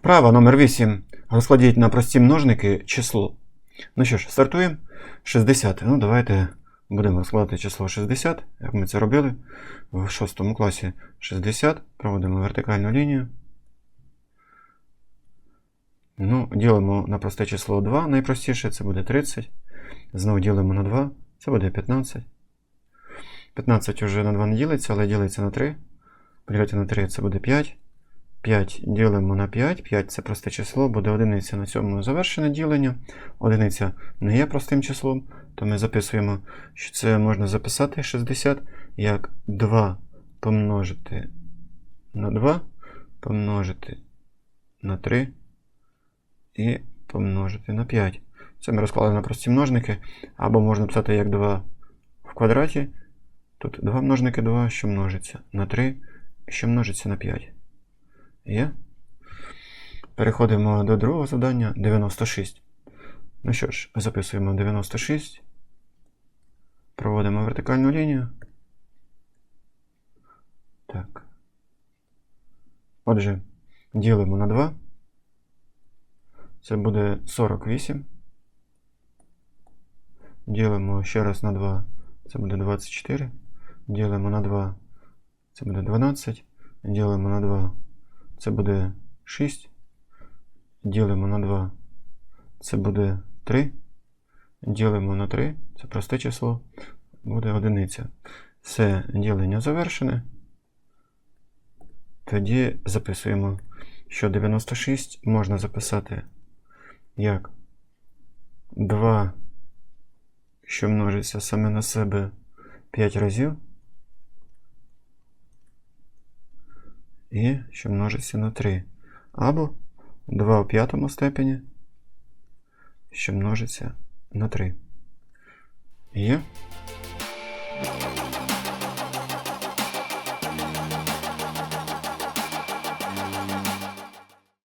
Вправа номер 8. Розкладіть на прості множники число. Ну що ж, стартуємо. 60. Ну, давайте будемо розкладати число 60, як ми це робили в 6 класі. 60. Проводимо вертикальну лінію. Ну, ділимо на просте число 2. Найпростіше це буде 30. Знову ділимо на 2. Це буде 15. 15 вже на 2 не ділиться, але ділиться на 3. Поділяти на 3 це буде 5. 5 ділимо на 5. 5 це просте число, буде одиниця на цьому завершене ділення. Одиниця не є простим числом, то ми записуємо, що це можна записати 60 як 2 помножити на 2, помножити на 3 і помножити на 5. Це ми розклали на прості множники, або можна писати як 2 в квадраті. Тут 2 множники 2, що множиться на 3, що множиться на 5. Є? Переходимо до другого завдання 96. Ну що ж, записуємо 96. Проводимо вертикальну лінію. Так. Отже, ділимо на 2. Це буде 48. Ділимо ще раз на 2. Це буде 24. Ділимо на 2. Це буде 12. Ділимо на 2. Це буде 6. Ділимо на 2. Це буде 3. Ділимо на 3. Це просте число. Буде одиниця. Все ділення завершене. Тоді записуємо, що 96 можна записати як 2, що множиться саме на себе 5 разів. І що множиться на 3. Або 2 у п'ятому степені, що множиться на 3. Є?